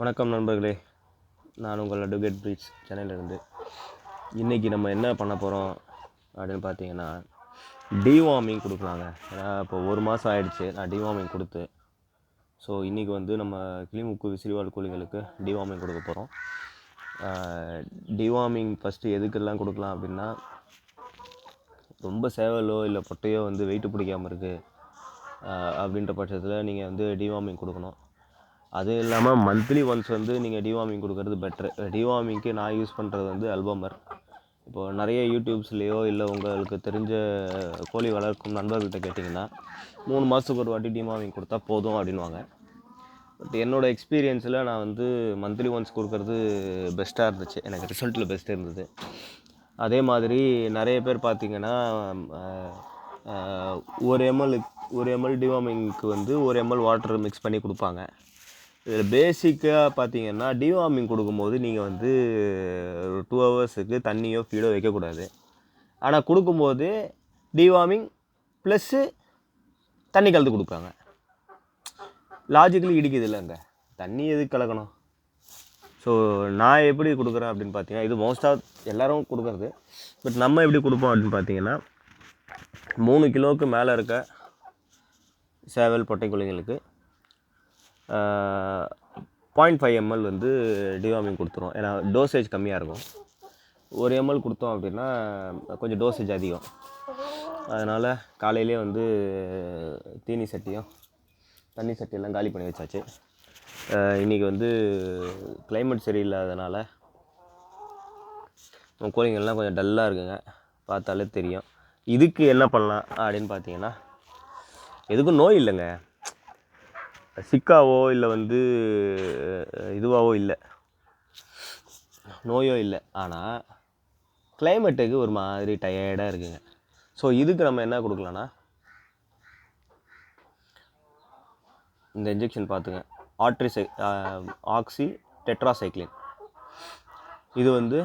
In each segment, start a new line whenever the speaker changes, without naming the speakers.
வணக்கம் நண்பர்களே. நான் உங்கள் அட்வொகேட் பிரீச் சென்னையிலேருந்து இன்றைக்கி நம்ம என்ன பண்ண போகிறோம் அப்படின்னு பார்த்தீங்கன்னா டிவார்மிங் கொடுக்கலாங்க. ஏன்னா இப்போ ஒரு மாதம் ஆயிடுச்சு. நான் டிவார்மிங் கொடுத்து ஸோ இன்றைக்கி வந்து நம்ம கிளிமுக்கு விசிறிவால் கோழிகளுக்கு டிவார்மிங் கொடுக்க போகிறோம் டிவார்மிங் ஃபஸ்ட்டு எதுக்கெல்லாம் கொடுக்கலாம் அப்படின்னா ரொம்ப சேவலோ இல்லை பொட்டையோ வந்து வெயிட்டு பிடிக்காமல் இருக்குது அப்படின்ற பட்சத்தில் நீங்கள் வந்து டிவார்மிங் கொடுக்கணும். அது இல்லாமல் மந்த்லி ஒன்ஸ் வந்து நீங்கள் டிவார்மிங் கொடுக்கறது பெட்ரு டிவார்மிங்க்கு நான் யூஸ் பண்ணுறது வந்து அல்பமர் இப்போது நிறைய யூடியூப்ஸ்லேயோ இல்லை உங்களுக்கு தெரிஞ்ச கோழி வளர்க்கும் நண்பர்கள்ட்ட கேட்டிங்கன்னா மூணு மாதத்துக்கு ஒரு வாட்டி டிவார்மிங் கொடுத்தா போதும் அப்படின்வாங்க பட் என்னோடய எக்ஸ்பீரியன்ஸில் நான் வந்து மந்த்லி ஒன்ஸ் கொடுக்கறது பெஸ்ட்டாக இருந்துச்சு. எனக்கு ரிசல்ட்டில் பெஸ்ட்டு இருந்தது. அதே மாதிரி நிறைய பேர் பார்த்திங்கன்னா ஒரு எம்எல் ஒரு எம்எல் டிவார்மிங்க்கு வந்து ஒரு எம்எல் வாட்டர் மிக்ஸ் பண்ணி கொடுப்பாங்க. இதில் பேசிக்காக பார்த்தீங்கன்னா டிவார்மிங் கொடுக்கும்போது நீங்கள் வந்து ஒரு டூ ஹவர்ஸுக்கு தண்ணியோ ஃபீடோ வைக்கக்கூடாது. ஆனால் கொடுக்கும்போது டிவார்மிங் ப்ளஸ்ஸு தண்ணி கலந்து கொடுப்பாங்க. லாஜிக்கலி இடிக்குது இல்லைங்க தண்ணி எதுக்கு கலக்கணும்? ஸோ நான் எப்படி கொடுக்குறேன் அப்படின்னு பார்த்தீங்கன்னா இது மோஸ்ட்டாக எல்லாரும் கொடுக்குறது. பட் நம்ம எப்படி கொடுப்போம் அப்படின்னு பார்த்தீங்கன்னா மூணு கிலோவுக்கு மேலே இருக்க சேவல் பொட்டை குழந்தைங்களுக்கு பாயிண்ட் ஃபைவ் எம்எல் வந்து டிவாமிங் கொடுத்துருவோம் ஏன்னா டோசேஜ் கம்மியாக இருக்கும். ஒரு எம்எல் கொடுத்தோம் அப்படின்னா கொஞ்சம் டோசேஜ் அதிகம். அதனால் காலையிலே வந்து தீனி சட்டியும் தண்ணி சட்டியெல்லாம் காலி பண்ணி வச்சாச்சு. இன்றைக்கி வந்து கிளைமேட் சரியில்லாதனால கோழிங்கள்லாம் கொஞ்சம் டல்லாக இருக்குங்க. பார்த்தாலே தெரியும். இதுக்கு என்ன பண்ணலாம் அப்படின்னு பார்த்தீங்கன்னா எதுக்கும் நோய் இல்லைங்க. சிக்காவோ இல்லை வந்து இதுவாகவோ இல்லை. நோயோ இல்லை. ஆனால் கிளைமேட்டுக்கு ஒரு மாதிரி டயர்டாக இருக்குங்க. ஸோ இதுக்கு நம்ம என்ன கொடுக்கலான்னா இந்த இன்ஜெக்ஷன் பார்த்துங்க ஆட்ரிசை ஆக்சி டெட்ராசைக்ளின் இது வந்து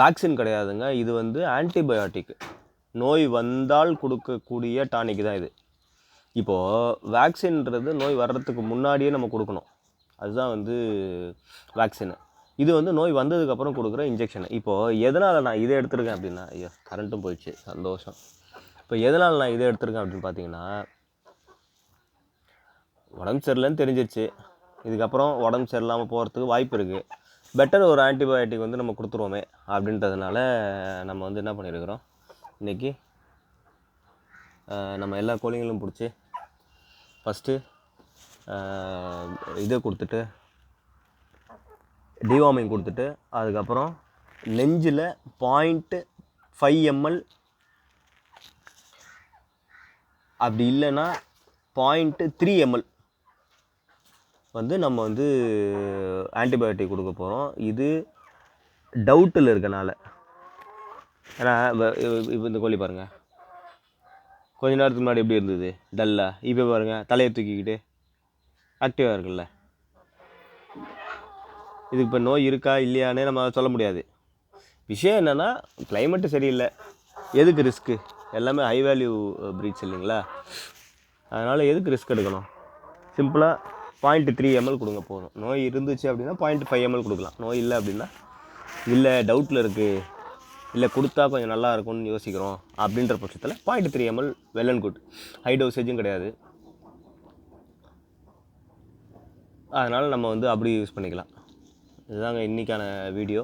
வேக்சின் கிடையாதுங்க. இது வந்து ஆன்டிபயோட்டிக் நோய் வந்தால் கொடுக்கக்கூடிய டானிக் தான் இது. இப்போது வேக்சின்ன்றது நோய் வர்றதுக்கு முன்னாடியே நம்ம கொடுக்கணும். அதுதான் வந்து வேக்சினு இது வந்து நோய் வந்ததுக்கப்புறம் கொடுக்குற இன்ஜெக்ஷன் இப்போது எதனால் நான் இதை எடுத்திருக்கேன் அப்படின்னா ஐயோ கரண்ட்டும் போயிடுச்சு. சந்தோஷம். இப்போ எதனால் நான் இதை எடுத்திருக்கேன் அப்படின்னு பார்த்தீங்கன்னா உடம்பு சரியில்லைன்னு தெரிஞ்சிருச்சு. இதுக்கப்புறம் உடம்பு சரியில்லாமல் போகிறதுக்கு வாய்ப்பு இருக்குது பெட்டர் ஒரு ஆன்டிபயோட்டிக் வந்து நம்ம கொடுத்துருவோமே அப்படின்றதுனால நம்ம வந்து என்ன பண்ணியிருக்கிறோம்? இன்றைக்கி நம்ம எல்லா கோழிங்களும் பிடிச்சி ஃபஸ்ட்டு இதை கொடுத்துட்டு டிவார்மிங் கொடுத்துட்டு அதுக்கப்புறம் நெஞ்சில் பாயிண்ட்டு ஃபைவ் எம்எல் அப்படி இல்லைன்னா பாயிண்ட்டு த்ரீ எம்எல் வந்து நம்ம வந்து ஆன்டிபயோட்டிக் கொடுக்க போகிறோம் இது டவுட்டில் இருக்கனால. ஏன்னா வ- இந்த கோழி பாருங்கள் கொஞ்ச நேரத்துக்கு முன்னாடி எப்படி இருந்தது? டல்லா இப்போ பாருங்கள் தலையை தூக்கிக்கிட்டு ஆக்டிவாக இருக்குல்ல? இதுக்கு இப்போ நோய் இருக்கா இல்லையானே நம்ம சொல்ல முடியாது. விஷயம் என்னென்னா கிளைமேட்டு சரியில்லை. எதுக்கு ரிஸ்க்கு எல்லாமே ஹை வேல்யூ ப்ரீட்ஸ் இல்லைங்களா? அதனால் எதுக்கு ரிஸ்க் எடுக்கணும்? சிம்பிளாக பாயிண்ட் த்ரீ எம்எல் கொடுங்க போதும். நோய் இருந்துச்சு அப்படின்னா பாயிண்ட் ஃபைவ் எம்எல் கொடுக்கலாம். நோய் இல்லை அப்படின்னா இல்லை டவுட்டில் இருக்குது இல்லை கொடுத்தா கொஞ்சம் நல்லா இருக்கும்னு யோசிக்கிறோம் அப்படின்ற பட்சத்தில் point three ml well and good high டோசேஜும் கிடையாது. அதனால் நம்ம வந்து அப்படி யூஸ் பண்ணிக்கலாம். இதுதாங்க இன்றைக்கான வீடியோ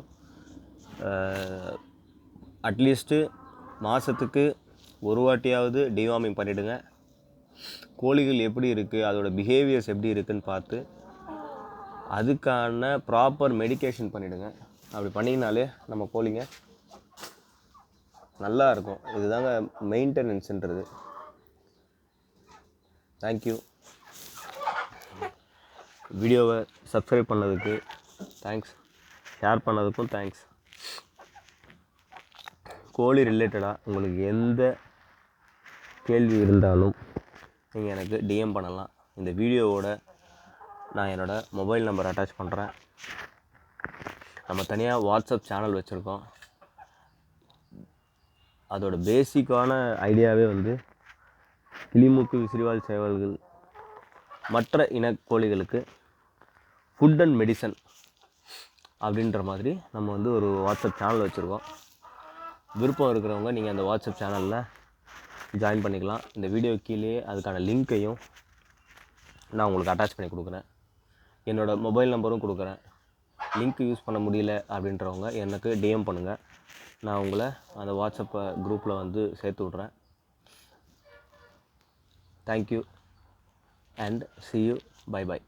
அட்லீஸ்ட்டு மாதத்துக்கு ஒரு வாட்டியாவது டிவார்மிங் பண்ணிவிடுங்க கோழிகள் எப்படி இருக்குது அதோடய பிஹேவியர்ஸ் எப்படி இருக்குதுன்னு பார்த்து அதுக்கான ப்ராப்பர் மெடிகேஷன் பண்ணிவிடுங்க அப்படி பண்ணிங்கனாலே நம்ம கோழிங்க நல்லா இருக்கும் இதுதாங்க மெயின்டெனன்ஸுன்றது. தேங்க்யூ வீடியோவை சப்ஸ்கிரைப் பண்ணதுக்கு தேங்க்ஸ் ஷேர் பண்ணதுக்கும் தேங்க்ஸ் கோழி ரிலேட்டடாக உங்களுக்கு எந்த கேள்வி இருந்தாலும் நீங்கள் எனக்கு டிஎம் பண்ணலாம். இந்த வீடியோவோட நான் என்னோடய மொபைல் நம்பர் அட்டாச் பண்ணுறேன் நம்ம தனியாக வாட்ஸ்அப் சேனல் வச்சுருக்கோம். அதோட பேசிக்கான ஐடியாவே வந்து கிளிமூக்கு விசிறிவால் சேவல்கள் மற்ற இனக்கோழிகளுக்கு ஃபுட் அண்ட் மெடிசன் அப்படின்ற மாதிரி நம்ம வந்து ஒரு வாட்ஸ்அப் சேனல் வச்சுருக்கோம். விருப்பம் இருக்கிறவங்க நீங்கள் அந்த வாட்ஸ்அப் சேனலில் ஜாயின் பண்ணிக்கலாம். இந்த வீடியோ கீழேயே அதுக்கான லிங்க்கையும் நான் உங்களுக்கு அட்டாச் பண்ணி கொடுக்குறேன். என்னோடய மொபைல் நம்பரும் கொடுக்குறேன். லிங்க் யூஸ் பண்ண முடியல அப்படின்றவங்க எனக்கு டிஎம் பண்ணுங்கள் நான் உங்களை அந்த வாட்ஸ்அப்பை குரூப்பில் வந்து சேர்த்து விட்றேன். Thank you and see you bye bye